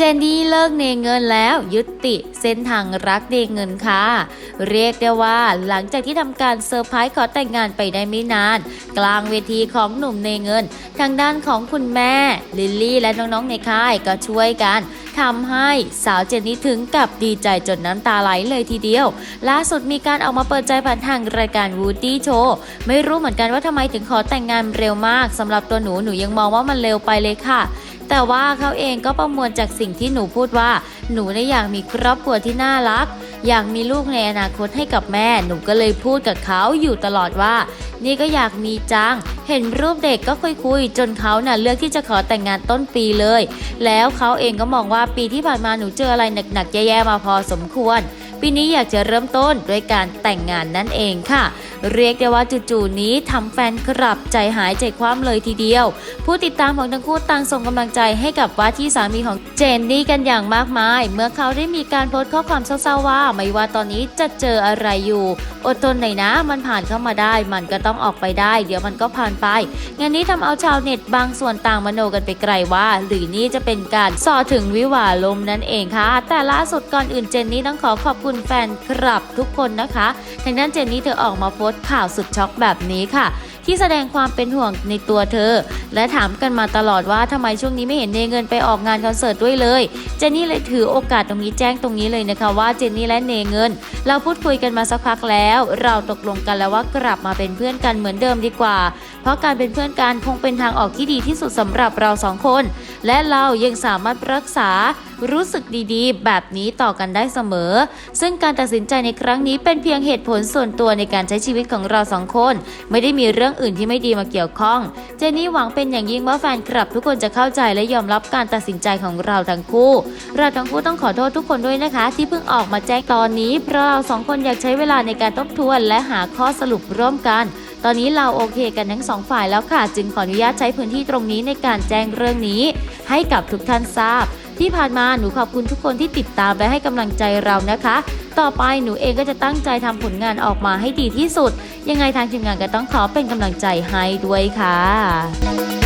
เจนนี่เลิกเนเงินแล้วยุติเส้นทางรักเนเงินค่ะ เรียกได้ว่าหลังจากที่ทำการเซอร์ไพรส์ขอแต่งงานไปได้ไม่นาน กลางเวทีของหนุ่มเนเงิน ทางด้านของคุณแม่ ลิลลี่และน้องๆในค่ายก็ช่วยกัน ทำให้สาวเจนนี่ถึงกับดีใจจนน้ำตาไหลเลยทีเดียว ล่าสุดมีการออกมาเปิดใจผ่านทางรายการ Woody Show ไม่รู้เหมือนกันว่าทำไมถึงขอแต่งงานเร็วมากสำหรับตัวหนูหนูยังมองว่ามันเร็วไปเลยค่ะแต่ว่าเขาเองก็ประมวลจากสิ่งที่หนูพูดว่า หนูได้อยากมีครอบครัวที่น่ารัก อยากมีลูกในอนาคตให้กับแม่ หนูก็เลยพูดกับเขาอยู่ตลอดว่า นี่ก็อยากมีจัง เห็นรูปเด็กก็คุยๆจนเขาเน่ะเลือกที่จะขอแต่งงานต้นปีเลย แล้วเขาเองก็มองว่าปีที่ผ่านมาหนูเจออะไรหนักๆแย่ๆมาพอสมควร ปีนี้อยากจะเริ่มต้นด้วยการแต่งงานนั่นเองค่ะ เรียกได้ว่าจู่ๆนี้ทำแฟนคลับใจหายใจคว่ำเลยทีเดียว ผู้ติดตามของทั้งคู่ต่างส่งกำลังใจให้กับว่าที่สามีของเจนนี่กันอย่างมากมาย เมื่อเขาได้มีการโพสต์ข้อความเศร้าๆว่า ไม่ว่าตอนนี้จะเจออะไรอยู่ อดทนหน่อยนะ มันผ่านเข้ามาได้ มันก็ต้องออกไปได้ เดี๋ยวมันก็ผ่านไปงานนี้ทำเอาชาวเน็ตบางส่วนต่างมโนกันไปไกลว่า หรือนี่จะเป็นการส่อถึงวิวาลมนั่นเองค่ะ แต่ล่าสุดก่อนอื่นเจนนี่ต้องขอขอบคุณแฟนคลับทุกคนนะคะ ทางด้านเจนนี่เธอออกมาโพสต์ข่าวสุดช็อกแบบนี้ค่ะ ที่แสดงความเป็นห่วงในตัวเธอ และถามกันมาตลอดว่าทำไมช่วงนี้ไม่เห็นเนเงินไปออกงานคอนเสิร์ตด้วยเลย เจนนี่เลยถือโอกาสตรงนี้แจ้งตรงนี้เลยนะคะว่าเจนนี่และเนเงิน เราพูดคุยกันมาสักพักแล้ว เราตกลงกันแล้วว่ากลับมาเป็นเพื่อนกันเหมือนเดิมดีกว่า เพราะการเป็นเพื่อนกันคงเป็นทางออกที่ดีที่สุดสำหรับเราสองคน และเรายังสามารถรักษา รู้สึกดีๆ แบบนี้ต่อกันได้เสมอ ซึ่งการตัดสินใจในครั้งนี้เป็นเพียงเหตุผลส่วนตัวในการใช้ชีวิตของเราสองคน ไม่ได้มีเรื่องอื่นที่ไม่ดีมาเกี่ยวข้อง เจนนี่หวังเป็นอย่างยิ่งว่าแฟนคลับทุกคนจะเข้าใจและยอมรับการตัดสินใจของเราทั้งคู่ เราทั้งคู่ต้องขอโทษทุกคนด้วยนะคะ ที่เพิ่งออกมาแจ้งตอนนี้เพราะเราสองคนอยากใช้เวลาในการทบทวน และหาข้อสรุปร่วมกันตอนนี้เราโอเคกันทั้งสองฝ่ายแล้วค่ะ จึงขออนุญาตใช้พื้นที่ตรงนี้ในการแจ้งเรื่องนี้ ให้กับทุกท่านทราบ ที่ผ่านมาหนูขอบคุณทุกคนที่ติดตามและให้กำลังใจเรานะคะ ต่อไปหนูเองก็จะตั้งใจทำผลงานออกมาให้ดีที่สุด ยังไงทางทีมงานก็ต้องขอเป็นกำลังใจให้ด้วยค่ะ